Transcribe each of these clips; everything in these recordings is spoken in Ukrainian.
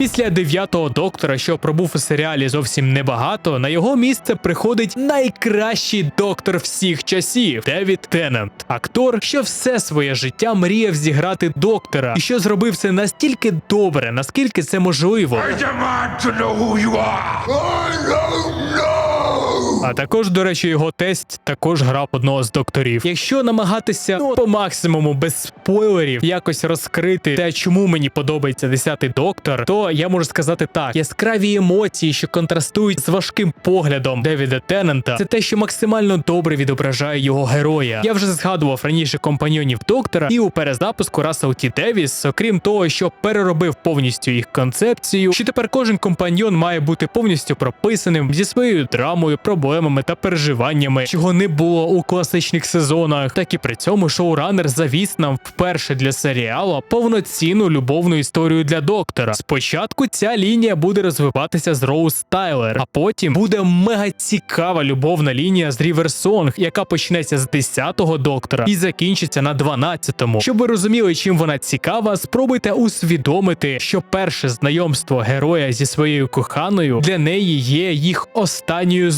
Після дев'ятого доктора, що пробув у серіалі зовсім небагато, на його місце приходить найкращий доктор всіх часів Девід Теннант. Актор, що все своє життя мріяв зіграти доктора, і що зробив це настільки добре, наскільки це можливо. I demand to know who you are. I don't know. А також, до речі, його тесть також грав одного з докторів. Якщо намагатися ну, по максимуму без спойлерів якось розкрити те, чому мені подобається 10-й доктор, то я можу сказати так: яскраві емоції, що контрастують з важким поглядом Девіда Теннанта, це те, що максимально добре відображає його героя. Я вже згадував раніше компаньйонів доктора, і у перезапуску Рассел Ті Девіс, окрім того, що переробив повністю їх концепцію, що тепер кожен компаньйон має бути повністю прописаним зі своєю драмою, проблемами та переживаннями, чого не було у класичних сезонах. Так і при цьому шоуранер завіс нам вперше для серіалу повноцінну любовну історію для доктора. Спочатку ця лінія буде розвиватися з Роуз Тайлер, а потім буде мега цікава любовна лінія з Рівер Сонг, яка почнеться з 10-го доктора і закінчиться на 12-му. Щоб ви розуміли, чим вона цікава, спробуйте усвідомити, що перше знайомство героя зі своєю коханою для неї є їх останньою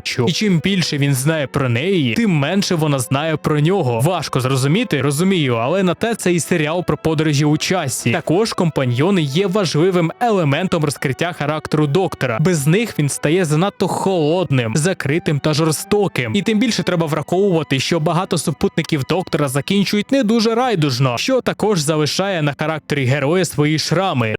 зустріччю. І чим більше він знає про неї, тим менше вона знає про нього. Важко зрозуміти, розумію, але на те це і серіал про подорожі у часі. Також компаньйони є важливим елементом розкриття характеру доктора. Без них він стає занадто холодним, закритим та жорстоким. І тим більше треба враховувати, що багато супутників доктора закінчують не дуже райдужно, що також залишає на характері героя свої шрами.